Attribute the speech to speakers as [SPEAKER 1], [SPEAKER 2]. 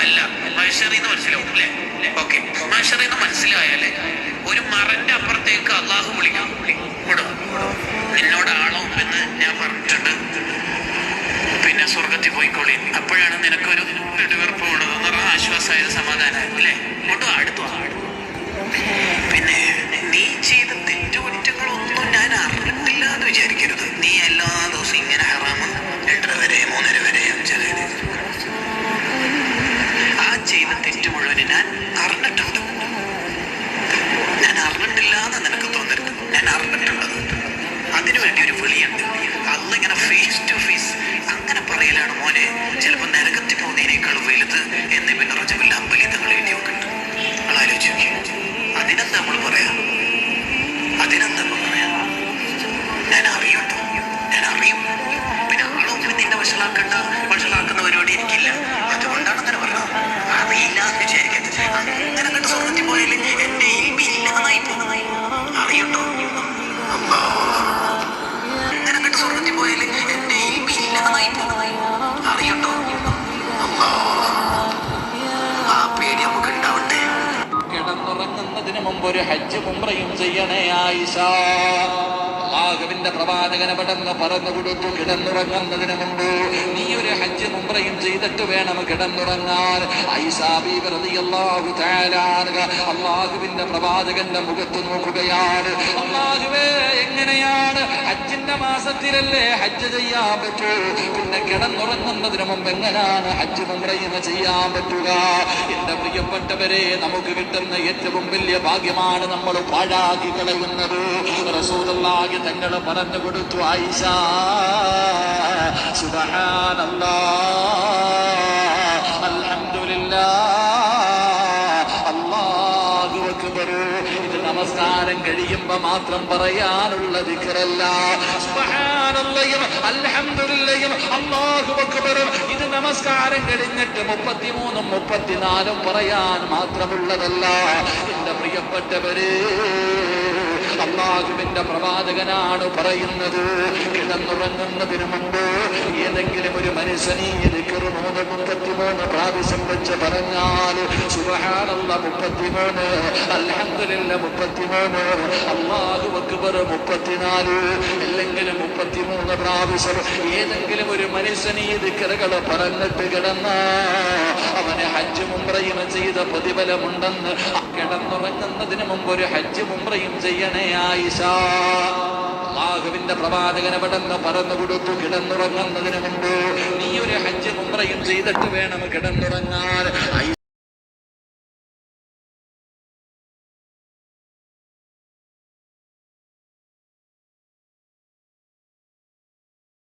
[SPEAKER 1] അല്ല മനുഷ്യറിന്ന് മനസ്സിലാവും അല്ലേ? ഓക്കെ. മനുഷ്യറിന്ന് മനസ്സിലായാലേ ഒരു മറന്റെ അപ്പുറത്തേക്ക് അള്ളാഹു വിളിക്കാം. വിടും നിന്നോട് നിന്നോടാണോ എന്ന് ഞാൻ പറഞ്ഞിട്ടുണ്ട്. പിന്നെ സ്വർഗത്തിൽ പോയിക്കോളി. അപ്പോഴാണ് നിനക്കൊരു നെടുവീർപ്പ് ഉള്ളത് എന്ന് പറഞ്ഞാൽ ആശ്വാസമായ സമാധാനം അല്ലേ? ഇങ്ങോട്ട് അടുത്തു അടുത്ത് നമ്മൾ പറയാം. അതിനെന്താ പറയാം? ഞാൻ അറിയട്ടോ ഞാൻ അറിയും പിന്നെ ആളോ പിന്നെ നിന്നെ വഷളാക്കണ്ട.
[SPEAKER 2] ഒരു ഹജ്ജ് മുംറയും ചെയ്യണേ ആയിഷ. അള്ളാഹുവിന്റെ പ്രവാചകന പടന്ന് പറഞ്ഞു കൊടുത്തു കിടന്നുറങ്ങുന്നതിന് മുമ്പ്. നീ ഒരു ഹജ്ജ് മുംറയും ചെയ്തിട്ട് വേണം കിടന്നുറങ്ങാൻ. അള്ളാഹുവിന്റെ പ്രവാചകന്റെ മുഖത്ത് നോക്കുകയാണ്. അള്ളാഹുവേ എങ്ങനെയാണ്? ഹജ്ജിന്റെ മാസത്തിലല്ലേ ഹജ്ജ് ചെയ്യാൻ പറ്റൂ? പിന്നെ കിടന്നുറങ്ങുന്നതിന് മുമ്പ് എങ്ങനെയാണ് ഹജ്ജ് മുംറയും ചെയ്യാൻ പറ്റുക? എന്റെ പ്രിയപ്പെട്ടവരെ നമുക്ക് കിട്ടുന്ന ഏറ്റവും വലിയ ഭാഗ്യമാണ് നമ്മൾ പാഴാക്കി കളയുന്നത്. റസൂലുള്ളാഹി തങ്ങൾ പറഞ്ഞു കൊടുത്തു ആയിഷ സുബ്ഹാനല്ലാ അൽഹംദുലില്ലാ അല്ലാഹു അക്ബർ. ഇത് നമസ്കാരം കഴിയുമ്പോ മാത്രം പറയാനുള്ള ദിക്റല്ല. സുബഹാനല്ലയും അൽഹംദുലില്ലയും അല്ലാഹു അക്ബറും ഇത് നമസ്കാരം കഴിഞ്ഞിട്ട് മുപ്പത്തിമൂന്നും മുപ്പത്തിനാലും പറയാൻ മാത്രമുള്ളതല്ല. എന്റെ പ്രിയപ്പെട്ടവര് അള്ളാഹുവിന്റെ പ്രവാചകനാണ് പറയുന്നത്. കിടന്നുറങ്ങുന്നതിന് മുമ്പ് ഏതെങ്കിലും ഒരു മുപ്പത്തിമൂന്ന് പ്രാവശ്യം വെച്ച് പറഞ്ഞാൽ സുഹാനുള്ള മുപ്പത്തിമൂന്ന് അൽഹംദുലില്ല മുപ്പത്തിമൂന്ന് അള്ളാഹു അക്ബർ മുപ്പത്തിനാല് അല്ലെങ്കിൽ മുപ്പത്തിമൂന്ന് പ്രാവശ്യം ഏതെങ്കിലും ഒരു ദിക്കറുകൾ പറഞ്ഞിട്ട് കിടന്ന അവന് ഹജ്ജ് മുംറയും ചെയ്ത പ്രതിഫലമുണ്ടെന്ന് കിടന്നുറങ്ങുന്നതിന് മുമ്പ് ഒരു ഹജ്ജ് മുംറയും ചെയ്യണേ അള്ളാഹുവിന്റെ പ്രവാചകന പടന്ന് പറന്നു കൊടുത്തു കിടന്നുറങ്ങുന്നതിന് മുമ്പ് നീ ഒരു ഹജ്ജ് മുംറയും ചെയ്തിട്ട് വേണം കിടന്നുറങ്ങാൻ.